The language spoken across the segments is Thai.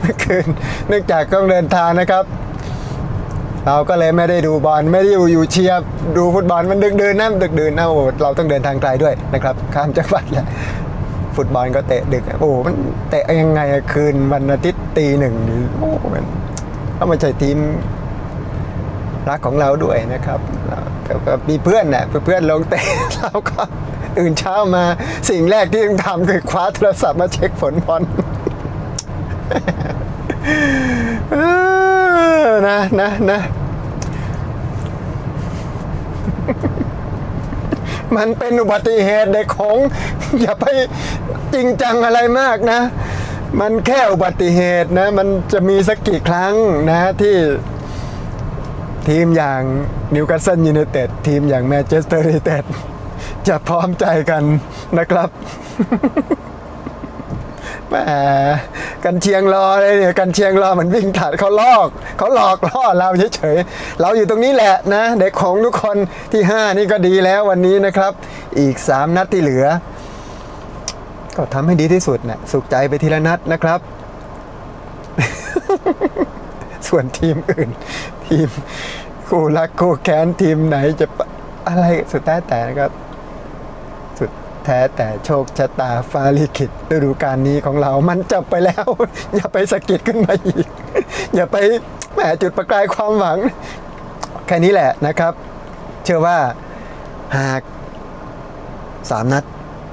เมื่อคืนเนื่องจากต้องเดินทางนะครับ เราก็เลยไม่ได้ดูบอลไม่ได้อยู่อยู่เชียร์ดูฟุตบอลมันดึกดื่นนะดึกดื่นนะโอ้โหเราต้องเดินทางไกลด้วยนะครับ ข้ามจังหวัดแหละฟุตบอลก็เตะดึกโอ้โหมันเตะยังไงคืนวันอาทิตย์ตีหนึ่งโอ้โหมันก็ไม่ใช่ทีมรักของเราด้วยนะครับแล้วก็ก็มีเพื่อนน่ะเพื่อนลงเตะเราก็ตื่นเช้ามาสิ่งแรกที่ต้องทำคือคว้าโทรศัพท์มาเช็คผลบอล นะนะนะมันเป็นอุบัติเหตุเด็กของ อย่าไปจริงจังอะไรมากนะ มันแค่อุบัติเหตุนะ มันจะมีสักกี่ครั้งนะที่ทีมอย่างนิวคาสเซิลยูไนเต็ดทีมอย่างแมนเชสเตอร์ยูไนเต็ดจะพร้อมใจกันนะครับ แหมกันเชียงรอเลยเนี่ยกันเชียงรอเหมือนวิ่งถัดเขาลอกเขาหลอกล่อเราเฉยๆเราอยู่ตรงนี้แหละนะ เด็กของทุกคนที่ 5 นี่ก็ดีแล้ววันนี้นะครับ อีก 3 นัดที่เหลือ ก็ทำให้ดีที่สุดนะสุขใจไปทีละนัดนะครับ ส่วนทีมอื่น ทีมคู่รักคู่แค้นทีมไหนจะอะไรสุดแท้แต่นะครับ แท้แต่โชคชะตาฟ้าลิขิตฤดูกาลนี้ของเรา มันจบไปแล้ว อย่าไปสะกิดขึ้นมาอีก อย่าไปแหมจุดประกายความหวัง แค่นี้แหละนะครับ เชื่อว่าหากสามนัด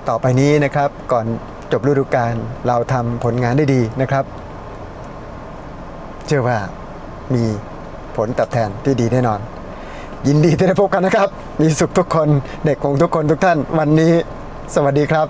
ต่อไปนี้นะครับ ก่อนจบฤดูกาลเราทำผลงานได้ดีนะครับ เชื่อว่ามีผลตอบแทนที่ดีแน่นอน ยินดีที่ได้พบกันนะครับ มีสุขทุกคนเด็กของทุกคนทุกท่านวันนี้ สวัสดีครับ